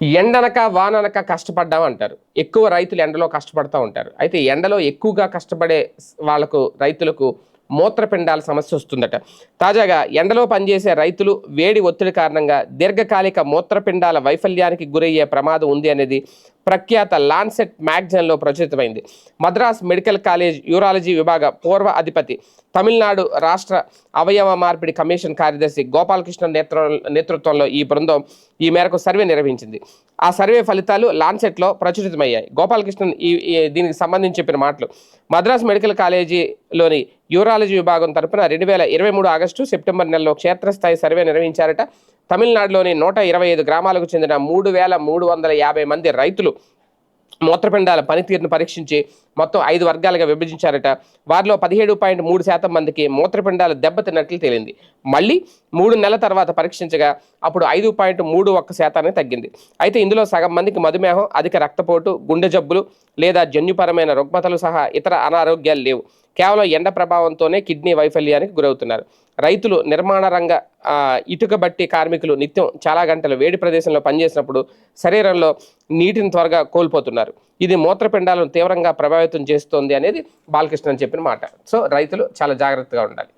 ఎండనక వాననక కష్టపడ్డాం అంటారు ఎక్కువ రైతులు ఎండలో కష్టపడుతూ ఉంటారు. అయితే ఎండలో ఎక్కువగా కష్టపడే వాళ్ళకు రైతులకు మూత్రపిండాల సమస్య వస్తుందట. తాజాగా ఎండలో పనిచేసే రైతులు వేడి ఒత్తిడి కారణంగా దీర్ఘకాలిక మూత్రపిండాల వైఫల్యానికి గురయ్యే ప్రమాదం ఉంది అనేది ప్రఖ్యాత లాన్సెట్ మ్యాగజైన్లో ప్రచురితమైంది. మద్రాస్ మెడికల్ కాలేజ్ యూరాలజీ విభాగ పూర్వ అధిపతి తమిళనాడు రాష్ట్ర అవయవ మార్పిడి కమిషన్ కార్యదర్శి గోపాలకృష్ణ నేతృ నేతృత్వంలో ఈ బృందం ఈ మేరకు సర్వే నిర్వహించింది. ఆ సర్వే ఫలితాలు లాన్సెట్లో ప్రచురితమయ్యాయి. గోపాలకృష్ణన్ ఈ ఈ- దీనికి సంబంధించి చెప్పిన మాటలు. మద్రాస్ మెడికల్ కాలేజీలోని యూరాలజీ విభాగం తరపున రెండు వేల ఇరవై మూడు ఆగస్టు సెప్టెంబర్ నెలలో క్షేత్రస్థాయి సర్వే నిర్వహించారట. తమిళనాడులోని నూట ఇరవై ఐదు గ్రామాలకు చెందిన మూడు వేల మూడు వందల యాభై మంది రైతులు మూత్రపిండాల పనితీరును పరీక్షించి మొత్తం ఐదు వర్గాలుగా విభజించారట. వారిలో పదిహేడు పాయింట్ మూడు శాతం మందికి మూత్రపిండాలు దెబ్బతిన్నట్లు తేలింది. మళ్ళీ మూడు నెలల తర్వాత పరీక్షించగా అప్పుడు ఐదు పాయింట్ మూడు ఒక్క శాతాన్ని తగ్గింది. అయితే ఇందులో సగం మందికి మధుమేహం అధిక రక్తపోటు గుండె జబ్బులు లేదా జన్యుపరమైన రుగ్మతలు సహా ఇతర అనారోగ్యాలు లేవు. కేవలం ఎండ ప్రభావంతోనే కిడ్నీ వైఫల్యానికి గురవుతున్నారు. రైతులు నిర్మాణ రంగ ఇటుక బట్టి కార్మికులు నిత్యం చాలా గంటలు వేడి ప్రదేశంలో పనిచేసినప్పుడు శరీరంలో నీటిని త్వరగా కోల్పోతున్నారు. ఇది మూత్రపిండాలను తీవ్రంగా ప్రభావితం చేస్తోంది అనేది బాలకృష్ణ చెప్పిన మాట. సో రైతులు చాలా జాగ్రత్తగా ఉండాలి.